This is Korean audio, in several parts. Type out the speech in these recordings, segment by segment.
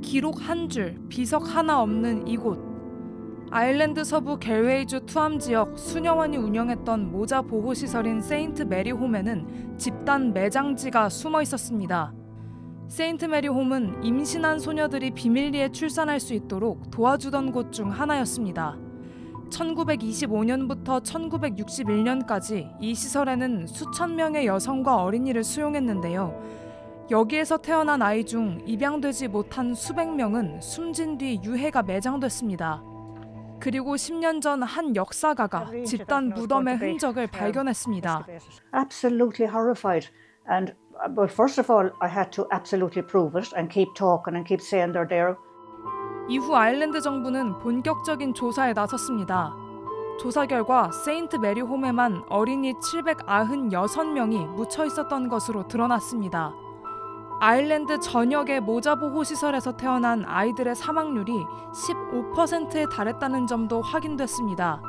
기록 한 줄, 비석 하나 없는 이곳. 아일랜드 서부 갤웨이주 투암 지역 수녀원이 운영했던 모자 보호 시설인 세인트 메리 홈에는 집단 매장지가 숨어 있었습니다. 세인트 메리 홈은 임신한 소녀들이 비밀리에 출산할 수 있도록 도와주던 곳 중 하나였습니다. 1925년부터 1961년까지 이 시설에는 수천 명의 여성과 어린이를 수용했는데요. 여기에서 태어난 아이 중 입양되지 못한 수백 명은 숨진 뒤 유해가 매장됐습니다. 그리고 10년 전 한 역사가가 집단 무덤의 흔적을 발견했습니다. Absolutely horrified. And uh, well, first of all, I had to absolutely prove it and keep talking and keep saying they're there. 이후 아일랜드 정부는 본격적인 조사에 나섰습니다. 조사 결과 세인트 메리 홈에만 어린이 796명이 묻혀 있었던 것으로 드러났습니다. 아일랜드 전역의 모자 보호 시설에서 태어난 아이들의 사망률이 15%에 달했다는 점도 확인됐습니다.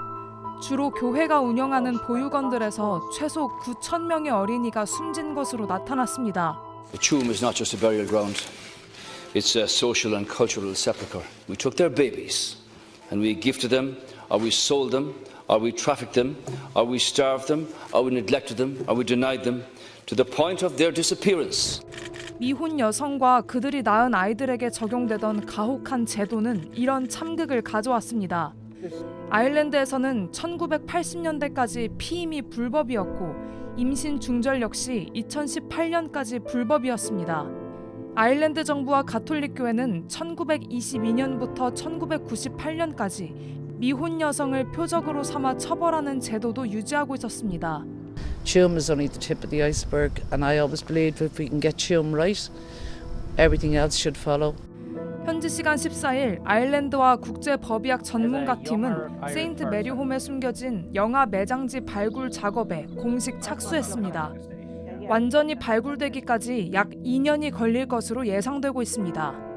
주로 교회가 운영하는 보육원들에서 최소 9천 명의 어린이가 숨진 것으로 나타났습니다. The tomb is not just a burial ground, it's a social and cultural sepulchre. We took their babies and we gifted them, or we sold them, or we trafficked them, or we starved them, or we neglected them, or we denied them to the point of their disappearance. 미혼 여성과 그들이 낳은 아이들에게 적용되던 가혹한 제도는 이런 참극을 가져왔습니다. 아일랜드에서는 1980년대까지 피임이 불법이었고 임신 중절 역시 2018년까지 불법이었습니다. 아일랜드 정부와 가톨릭 교회는 1922년부터 1998년까지 미혼 여성을 표적으로 삼아 처벌하는 제도도 유지하고 있었습니다. Tuam is only the tip of the iceberg, and I always believe if we can get Tuam right, everything else should follow. 현지 시간 14일 아일랜드와 국제 법의학 전문가 팀은 세인트 메리 홈에 숨겨진 영아 매장지 발굴 작업에 공식 착수했습니다. 완전히 발굴되기까지 약 2년이 걸릴 것으로 예상되고 있습니다.